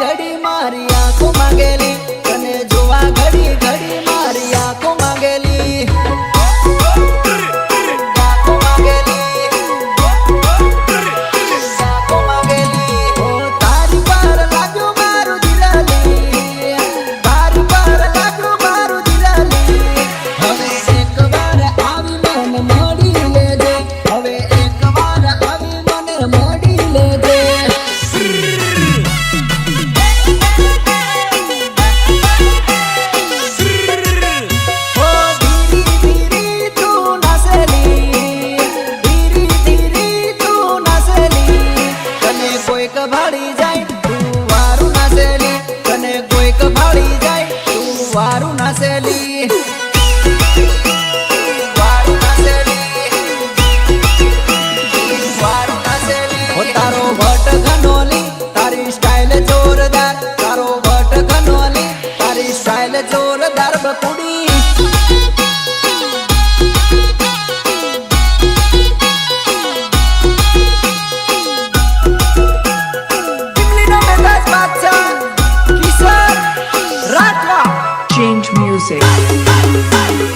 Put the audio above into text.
ઘડી મારી આંખો માંગેલી ભાળી જાય, તું વારું ના સેલી, તને કોઈક ભાળી જાય, તું વારું ના સેલી. તારો ભટ ઘનોલી, તારી સ્ટાઇલ જોરદાર. તારો ભટ્ટ ઘનોલી, તારી સ્ટાઇલ જોરદાર. બકુડ music.